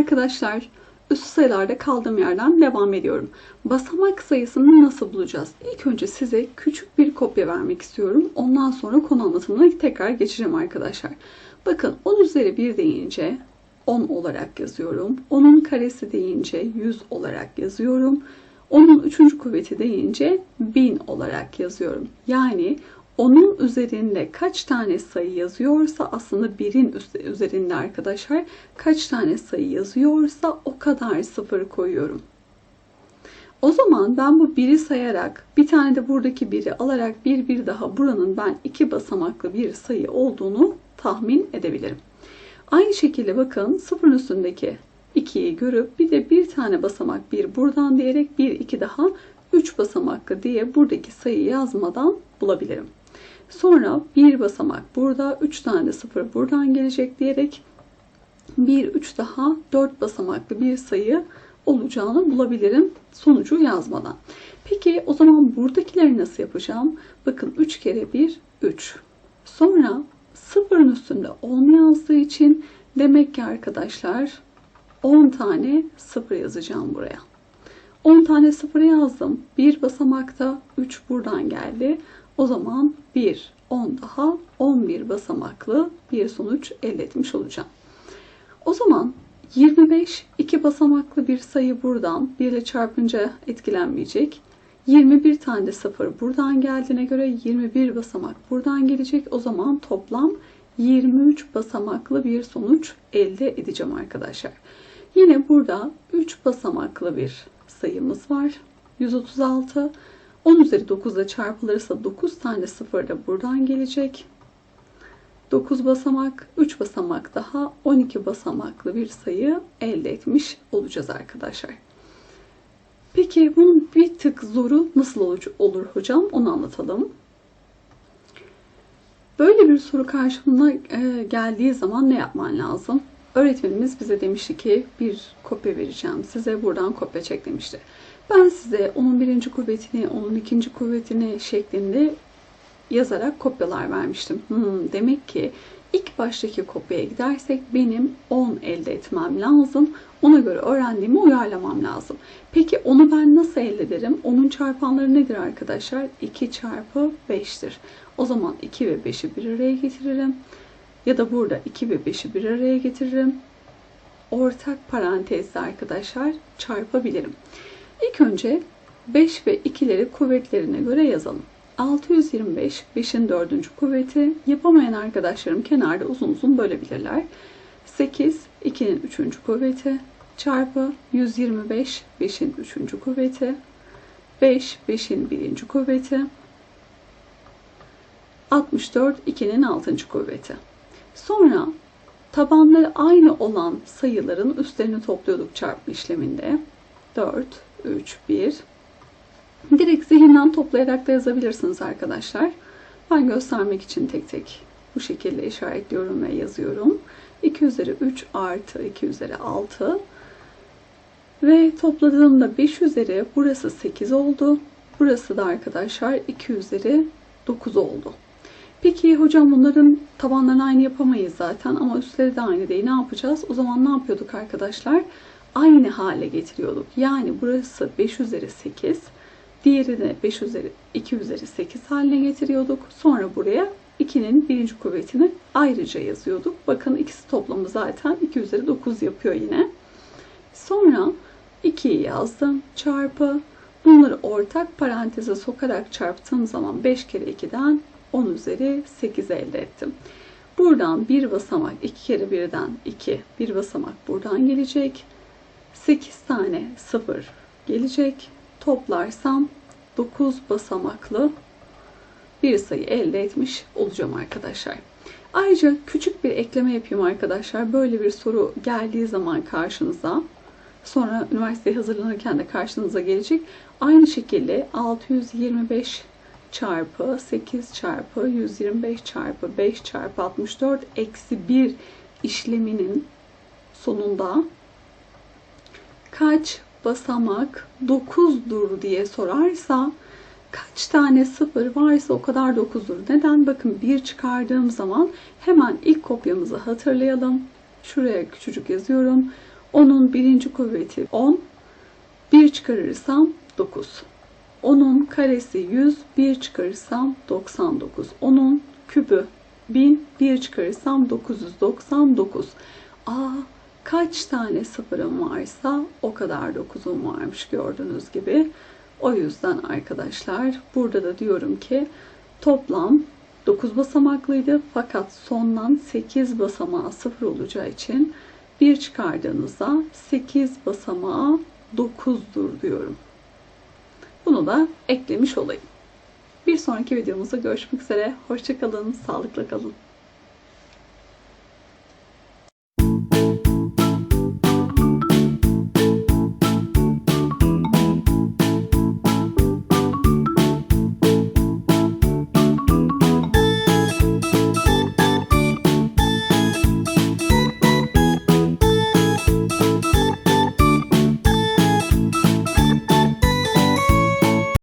arkadaşlar. Üst sayılarda kaldığım yerden devam ediyorum. Basamak sayısını nasıl bulacağız? İlk önce size küçük bir kopya vermek istiyorum. Ondan sonra konu anlatımına tekrar geçeceğim arkadaşlar. Bakın 10 üzeri 1 deyince 10 olarak yazıyorum. 10'un karesi deyince 100 olarak yazıyorum. 10'un 3. kuvveti deyince 1000 olarak yazıyorum. Yani onun üzerinde kaç tane sayı yazıyorsa aslında birin üzerinde arkadaşlar kaç tane sayı yazıyorsa o kadar sıfır koyuyorum. O zaman ben bu biri sayarak bir tane de buradaki biri alarak bir bir daha buranın ben iki basamaklı bir sayı olduğunu tahmin edebilirim. Aynı şekilde bakın sıfırın üstündeki 2'yi görüp bir de bir tane basamak bir buradan diyerek bir iki daha 3 basamaklı diye buradaki sayıyı yazmadan bulabilirim. Sonra bir basamak burada, 3 tane sıfır buradan gelecek diyerek 1, 3 daha 4 basamaklı bir sayı olacağını bulabilirim sonucu yazmadan. Peki o zaman buradakileri nasıl yapacağım? Bakın 3 kere 1, 3. Sonra sıfırın üstünde 10 yazdığı için demek ki arkadaşlar 10 tane sıfır yazacağım buraya. 10 tane sıfır yazdım. Bir basamakta 3 buradan geldi. O zaman 1, 10 daha 11 basamaklı bir sonuç elde etmiş olacağım. O zaman 25 iki basamaklı bir sayı buradan 1 ile çarpınca etkilenmeyecek. 21 tane sıfır buradan geldiğine göre 21 basamak buradan gelecek. O zaman toplam 23 basamaklı bir sonuç elde edeceğim arkadaşlar. Yine burada 3 basamaklı bir sayımız var. 136. 10 üzeri 9 ile çarpılırsa 9 tane sıfır da buradan gelecek. 9 basamak, 3 basamak daha 12 basamaklı bir sayı elde etmiş olacağız arkadaşlar. Peki bunun bir tık zoru nasıl olur hocam? Onu anlatalım. Böyle bir soru karşımına e, geldiği zaman ne yapman lazım? Öğretmenimiz bize demişti ki bir kopya vereceğim size buradan kopya çek demişti. Ben size onun birinci kuvvetini, onun ikinci kuvvetini şeklinde yazarak kopyalar vermiştim. Hmm, demek ki ilk baştaki kopyaya gidersek benim 10 elde etmem lazım. Ona göre öğrendiğimi uyarlamam lazım. Peki onu ben nasıl elde ederim? Onun çarpanları nedir arkadaşlar? 2 çarpı 5'tir. O zaman 2 ve 5'i bir araya getiririm. Ya da burada 2 ve 5'i bir araya getiririm. Ortak parantezde arkadaşlar çarpabilirim. İlk önce 5 ve 2'leri kuvvetlerine göre yazalım. 625 5'in 4. kuvveti. Yapamayan arkadaşlarım kenarda uzun uzun bölebilirler. 8 2'nin 3. kuvveti çarpı 125 5'in 3. kuvveti. 5 5'in 1. kuvveti. 64 2'nin 6. kuvveti. Sonra tabanları aynı olan sayıların üstlerini topluyorduk çarpma işleminde. 4 3, 1. Direkt zihinden toplayarak da yazabilirsiniz arkadaşlar. Ben göstermek için tek tek bu şekilde işaretliyorum ve yazıyorum. 2 üzeri 3 artı 2 üzeri 6. Ve topladığımda 5 üzeri burası 8 oldu. Burası da arkadaşlar 2 üzeri 9 oldu. Peki hocam bunların tabanlarını aynı yapamayız zaten ama üstleri de aynı değil. Ne yapacağız? O zaman ne yapıyorduk arkadaşlar? Aynı hale getiriyorduk. Yani burası 5 üzeri 8. Diğeri de 5 üzeri 2 üzeri 8 haline getiriyorduk. Sonra buraya 2'nin birinci kuvvetini ayrıca yazıyorduk. Bakın ikisi toplamı zaten 2 üzeri 9 yapıyor yine. Sonra 2'yi yazdım. Çarpı. Bunları ortak paranteze sokarak çarptığım zaman 5 kere 2'den 10 üzeri 8 elde ettim. Buradan bir basamak 2 kere 1'den 2 bir basamak buradan gelecek. 8 tane 0 gelecek. Toplarsam 9 basamaklı bir sayı elde etmiş olacağım arkadaşlar. Ayrıca küçük bir ekleme yapayım arkadaşlar. Böyle bir soru geldiği zaman karşınıza sonra üniversiteye hazırlanırken de karşınıza gelecek. Aynı şekilde 625 çarpı 8 çarpı 125 çarpı 5 çarpı 64 eksi 1 işleminin sonunda kaç basamak 9'dur diye sorarsa kaç tane sıfır varsa o kadar 9'dur. Neden? Bakın bir çıkardığım zaman hemen ilk kopyamızı hatırlayalım. Şuraya küçücük yazıyorum. 10'un birinci kuvveti 10. 1 çıkarırsam 9. 10'un karesi 100. 1 çıkarırsam 99. 10'un kübü 1000. 1 çıkarırsam 999. Aa kaç tane sıfırım varsa o kadar 9'um varmış gördüğünüz gibi. O yüzden arkadaşlar burada da diyorum ki toplam 9 basamaklıydı fakat sondan 8 basamağı sıfır olacağı için bir çıkardığınızda 8 basamağı 9'dur diyorum. Bunu da eklemiş olayım. Bir sonraki videomuzda görüşmek üzere. Hoşçakalın, sağlıkla kalın.